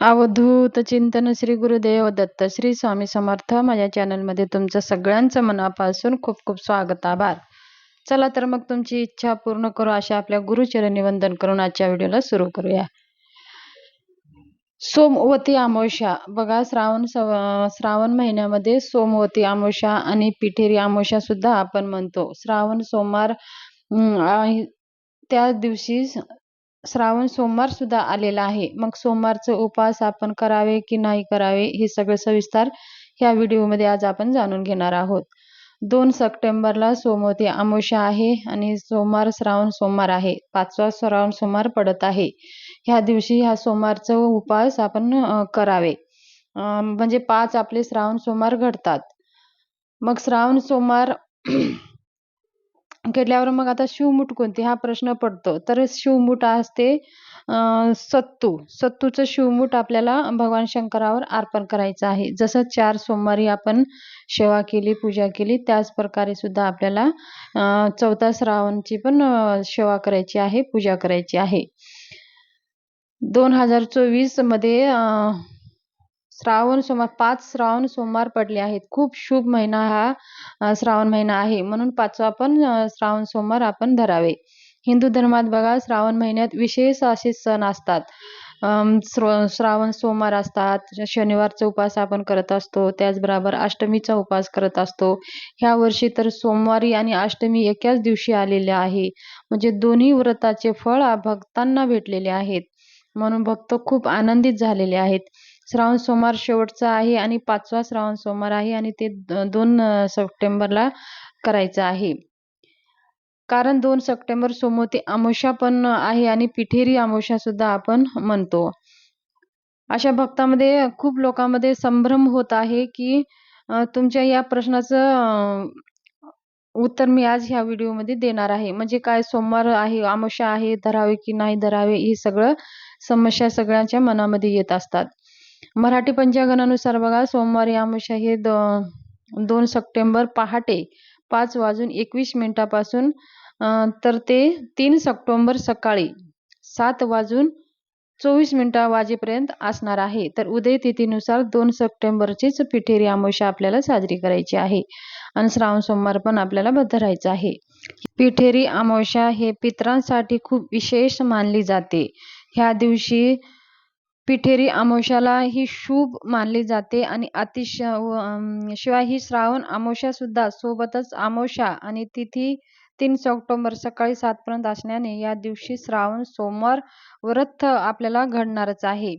अवधूत चिंतन श्री गुरुदेव दत्त श्री स्वामी समर्थ. माझ्या चॅनलमध्ये तुमचं सगळ्यांचं मनापासून खूप खूप स्वागत आभार. चला तर मग तुमची इच्छा पूर्ण करू. अशा आपल्या गुरुचरणी वंदन करून आजच्या व्हिडिओला सुरू करूया. सोमवती आमोशा बघा श्रावण श्रावण महिन्यामध्ये सोमवती आमोशा आणि पिठेरी आमोशा सुद्धा आपण म्हणतो. श्रावण सोमवार त्या दिवशी श्रावण सोमवार सुद्धा आलेला आहे. मग सोमवारचे उपवास आपण करावे की नाही करावे हे सगळं सविस्तर ह्या व्हिडिओमध्ये आज आपण जाणून घेणार आहोत. दोन सप्टेंबरला सोमवती अमावस्या आहे आणि सोमवार श्रावण सोमवार आहे. पाचवा श्रावण सोमवार पडत आहे. ह्या दिवशी ह्या सोमवारचा उपास आपण करावे. म्हणजे पाच आपले श्रावण सोमवार घडतात. मग श्रावण सोमवार केल्यावर मग आता शिवमूठ कोणती? हा प्रश्न पडतो. तर शिवमूठ असते सत्तू. सत्तूचं शिवमूठ आपल्याला भगवान शंकरावर अर्पण करायचं आहे. जसं चार सोमवारी आपण सेवा केली पूजा केली त्याच प्रकारे सुद्धा आपल्याला चौथा श्रावणची पण सेवा करायची आहे पूजा करायची आहे. दोन हजार चोवीसमध्ये श्रावण सोमवार पाच श्रावण सोमवार पडले आहेत. खूप शुभ महिना हा श्रावण महिना आहे. म्हणून पाचवा पण श्रावण सोमवार आपण धरावे. हिंदू धर्मात बघा श्रावण महिन्यात विशेष असे सण असतात. श्रावण सोमवार असतात. शनिवारचा उपास आपण करत असतो त्याचबरोबर अष्टमीचा उपवास करत असतो. ह्या वर्षी तर सोमवारी आणि अष्टमी एकाच दिवशी आलेले आहे. म्हणजे दोन्ही व्रताचे फळ भक्तांना भेटलेले आहेत. म्हणून भक्त खूप आनंदित झालेले आहेत. श्रावण सोमवार शेवटचा आहे आणि पाचवा श्रावण सोमवार आहे आणि ते दोन सप्टेंबरला करायचं आहे. कारण दोन सप्टेंबर सोमवती अमावस्या पण आहे आणि पिठेरी अमावस्या सुद्धा आपण म्हणतो. अशा भक्तामध्ये खूप लोकांमध्ये संभ्रम होत आहे की तुमच्या या प्रश्नाचं उत्तर मी आज ह्या व्हिडिओमध्ये देणार आहे. म्हणजे काय सोमवार आहे अमावस्या आहे धरावे की नाही धरावे हे सगळं समस्या सगळ्यांच्या मनामध्ये येत असतात. मराठी पंचांगानुसार बघा सोमवारी अमावस्या हे दोन सप्टेंबर पहाटे पाच वाजून एकवीस मिनिटापासून तर ते तीन सप्टेंबर सकाळी सात वाजून चोवीस मिनिटा वाजेपर्यंत असणार आहे. तर उदय तिथीनुसार दोन सप्टेंबरचीच पिठेरी अमावस्या आपल्याला साजरी करायची आहे आणि श्रावण सोमवार पण आपल्याला बद्ध राहायचं आहे. पिठेरी अमावस्या हे पित्रांसाठी खूप विशेष मानली जाते. ह्या दिवशी पिठेरी अमावस्याला ही शुभ मानली जाते आणि अतिशय शिवाय ही श्रावण अमावस्या सुद्धा सोबतच अमावस्या आणि तिथी तीन ऑक्टोबर सकाळी सातपर्यंत असल्याने या दिवशी श्रावण सोमवार व्रत आपल्याला घडणारच आहे.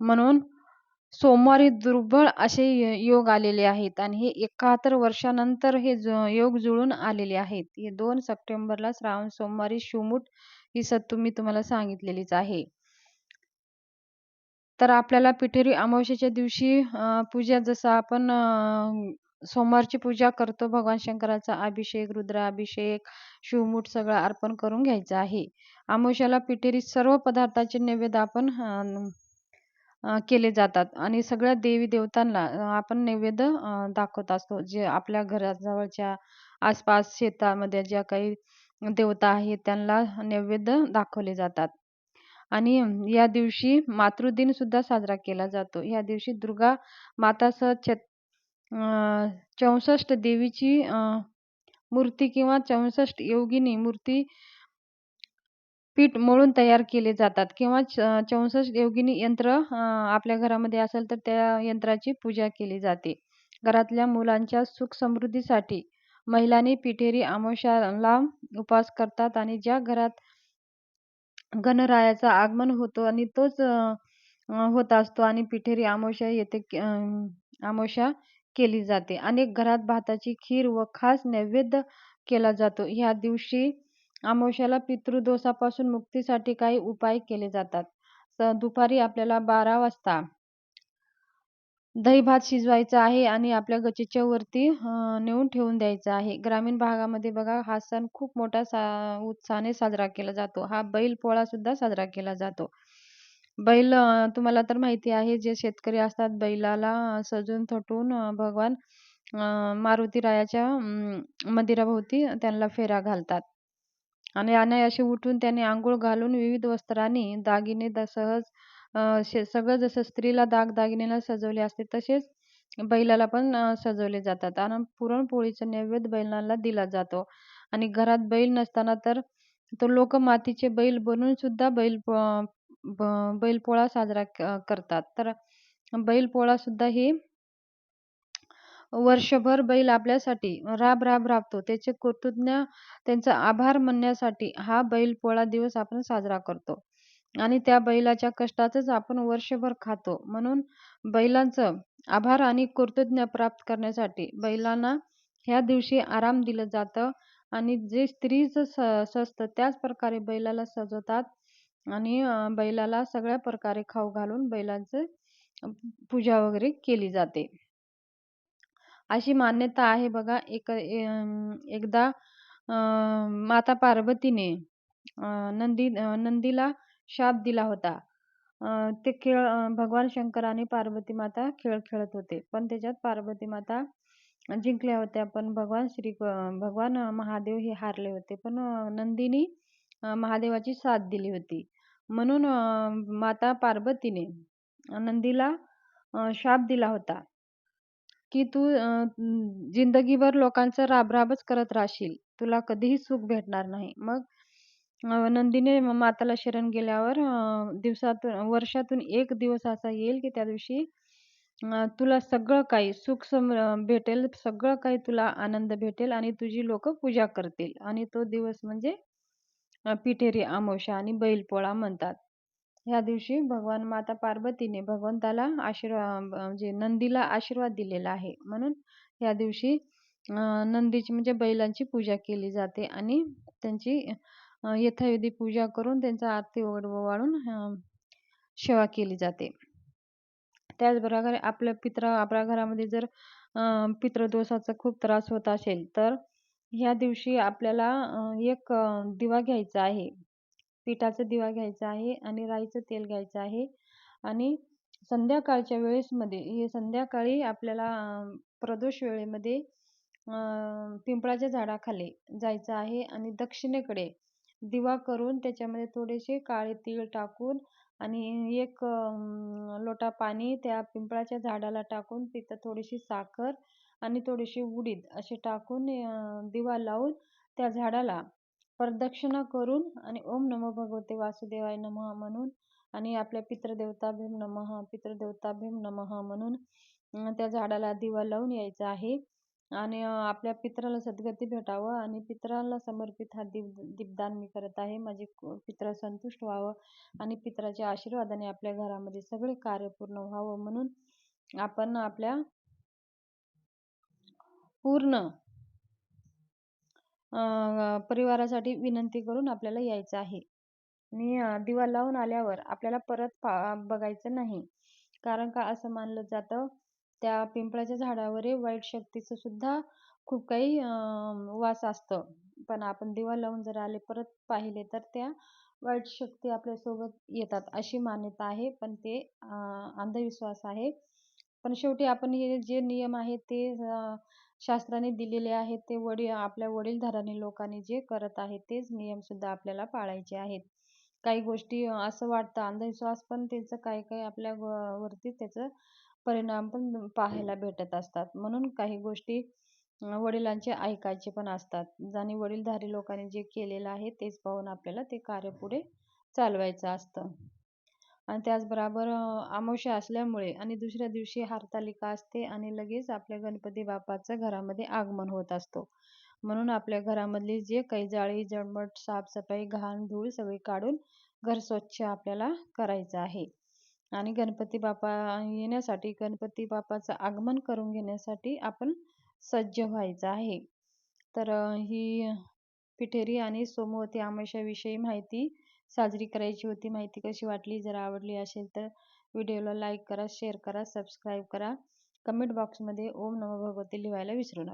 म्हणून सोमवारी दुर्बळ असे योग आलेले आहेत आणि हे एकाहत्तर वर्षानंतर हे योग जुळून आलेले आहेत. हे दोन सप्टेंबरला श्रावण सोमवारी शिवमुठ ही सत्तू मी तुम्हाला सांगितलेलीच आहे. तर आपल्याला पिठेरी अमावस्येच्या दिवशी पूजा जसं आपण सोमवारची पूजा करतो भगवान शंकराचा अभिषेक रुद्राभिषेक शिवमूठ सगळं अर्पण करून घ्यायचं आहे. अमावस्याला पिठेरी सर्व पदार्थाचे नैवेद्य आपण केले जातात. आणि सगळ्या देवी देवतांना आपण नैवेद्य दाखवत असतो. जे आपल्या घराजवळच्या आसपास शेतामध्ये ज्या काही देवता आहेत त्यांना नैवेद्य दाखवले जातात. आणि या दिवशी मातृदिन सुद्धा साजरा केला जातो. या दिवशी दुर्गा मातासह चौसष्ट देवीची मूर्ती किंवा चौसष्ट योगिनी मूर्ती पीठ मळून तयार केले जातात. किंवा चौसष्ट योगिनी यंत्र आपल्या घरामध्ये असेल तर त्या यंत्राची पूजा केली जाते. घरातल्या मुलांच्या सुख समृद्धीसाठी महिलांनी पिठेरी अमावस्याला उपवास करतात आणि ज्या घरात गणरायाचं आगमन होतो आणि तोच होत असतो आणि पिठेरी अमावस्या येते अमावस्या केली जाते. अनेक घरात भाताची खीर व खास नैवेद्य केला जातो. ह्या दिवशी अमावस्याला पितृदोषापासून मुक्तीसाठी काही उपाय केले जातात. दुपारी आपल्याला बारा वाजता दही भात शिजवायचा आहे आणि आपल्या गच्चीच्या वरती नेऊन ठेवून द्यायचा आहे. ग्रामीण भागामध्ये बघा हा सण खूप मोठा सा उत्साहाने साजरा केला जातो. हा बैल पोळा सुद्धा साजरा केला जातो. बैल तुम्हाला तर माहिती आहे जे शेतकरी असतात बैलाला सजून थटून भगवान मारुती रायाच्या मंदिराभोवती त्यांना फेरा घालतात. आणि अनायाशी उठून त्याने आंघोळ घालून विविध वस्त्रांनी दागिने सहज शे- सगळं जसं स्त्रीला दागदागिन्याला सजवले असते तसेच बैलाला पण सजवले जातात. आणि पुरणपोळीचा नैवेद्य बैलांना दिला जातो. आणि घरात बैल नसताना तर तो लोक मातीचे बैल बनवून सुद्धा बैल बैलपोळा साजरा क- करतात. तर बैलपोळा सुद्धा ही वर्षभर बैल आपल्यासाठी राब राब राबतो. त्याचे कृतज्ञ त्यांचा आभार मानण्यासाठी हा बैलपोळा दिवस आपण साजरा करतो. आणि त्या बैलाच्या कष्टाचंच आपण वर्षभर खातो. म्हणून बैलांचं आभार आणि कृतज्ञ प्राप्त करण्यासाठी बैलांना ह्या दिवशी आराम दिलं जातं आणि जे स्त्रीचं स सजतं त्याच प्रकारे बैलाला सजवतात आणि बैलाला सगळ्या प्रकारे खाऊ घालून बैलांचं पूजा वगैरे केली जाते. अशी मान्यता आहे बघा एक एकदा माता पार्वतीने नंदी नंदीला शाप दिला होता. ते खेळ भगवान शंकर आणि पार्वती माता खेळ खेळत होते. पण त्याच्यात पार्वती माता जिंकल्या होत्या. पण भगवान श्री भगवान महादेव हे हारले होते. पण नंदिनी नंदीनी महादेवाची साथ दिली होती. म्हणून माता पार्वतीने नंदीला शाप दिला होता. की तू जिंदगीभर लोकांचं राबराबच करत राहशील. तुला कधीही सुख भेटणार नाही. मग नंदीने माताला शरण गेल्यावर दिवसातून वर्षातून एक दिवस असा येईल की त्या दिवशी तुला सगळं काही सुख सम भेटेल सगळं काही तुला आनंद भेटेल आणि तुझी लोक पूजा करतील. आणि तो दिवस म्हणजे पिठेरी आमोशा आणि बैलपोळा म्हणतात. ह्या दिवशी भगवान माता पार्वतीने भगवंताला आशीर्वाद म्हणजे नंदीला आशीर्वाद दिलेला आहे. म्हणून या दिवशी नंदीची म्हणजे बैलांची पूजा केली जाते आणि त्यांची यथाविधी पूजा करून त्यांचा आरती वगैरे ओवाळून सेवा केली जाते. त्याचप्रकारे आपल्या पित्र आपल्या घरामध्ये जर पितृदोषाचा खूप त्रास होत असेल तर ह्या दिवशी आपल्याला एक दिवा घ्यायचा आहे. पिठाचा दिवा घ्यायचा आहे आणि राईचं तेल घ्यायचं आहे. आणि संध्याकाळच्या वेळेसमध्ये हे संध्याकाळी आपल्याला प्रदोष वेळेमध्ये पिंपळाच्या झाडाखाली जायचं आहे आणि दक्षिणेकडे दिवा करून त्याच्यामध्ये थोडेसे काळे तीळ टाकून आणि एक लोटा पाणी त्या पिंपळाच्या झाडाला टाकून तिथं थोडीशी साखर आणि थोडीशी उडीद असे टाकून दिवा लावून त्या झाडाला प्रदक्षिणा करून आणि ओम नमो भगवते वासुदेवाय नमः म्हणून आणि आपल्या पितृदेवताभीम नमः पितृदेवताभीम नमः म्हणून त्या झाडाला दिवा लावून यायचा आहे. आणि आपल्या पित्राला सद्गती भेटावं आणि पित्राला समर्पित हा दीप दीपदान मी करत आहे. माझे पित्र संतुष्ट व्हावं आणि पित्राच्या आशीर्वादाने आपल्या घरामध्ये सगळे कार्य पूर्ण व्हावं म्हणून आपण आपल्या पूर्ण अं, परिवारासाठी विनंती करून आपल्याला यायचं आहे. आणि दिवा लावून आल्यावर आपल्याला परत पा बघायचं नाही. कारण का असं मानलं जातं? त्या पिंपळाच्या झाडावर वाईट शक्तीचं सुद्धा खूप काही वास असतं. पण आपण दिवा लावून जर आले परत पाहिले तर त्या वाईट शक्ती आपल्यासोबत येतात अशी मान्यता आहे. पण ते अंधविश्वास आहे. पण शेवटी आपण हे जे नियम आहेत ते शास्त्राने दिलेले आहेत. ते वडील आपल्या वडीलधाऱ्याने लोकांनी जे करत आहे तेच नियमसुद्धा आपल्याला पाळायचे आहेत. काही गोष्टी असं वाटतं अंधविश्वास पण त्याचं काही काही आपल्या वरती त्याचं परिणाम पण पाहायला भेटत असतात. म्हणून काही गोष्टी वडिलांचे ऐकायचे पण असतात. आणि वडीलधारी लोकांनी जे केलेलं आहे तेच पाहून आपल्याला ते कार्य पुढे चालवायचं असतं. आणि त्याचबरोबर अमावस्या असल्यामुळे आणि दुसऱ्या दिवशी हरतालिका असते आणि लगेच आपल्या गणपती बाप्पाचं घरामध्ये आगमन होत असतो. म्हणून आपल्या घरामधली जे काही जाळी जळमट साफसफाई घाण धूळ सगळी काढून घर स्वच्छ आपल्याला करायचं आहे. आणि गणपती बाप्पा येण्यासाठी गणपती बाप्पाचं आगमन करून घेण्यासाठी आपण सज्ज व्हायचं आहे. तर ही पिठेरी आणि सोमवती अमावस्याविषयी माहिती साजरी करायची होती. माहिती कशी वाटली? जर आवडली असेल तर व्हिडिओला लाईक करा शेअर करा सबस्क्राईब करा. कमेंट बॉक्समध्ये ओम नमो भगवते लिहायला विसरू नका.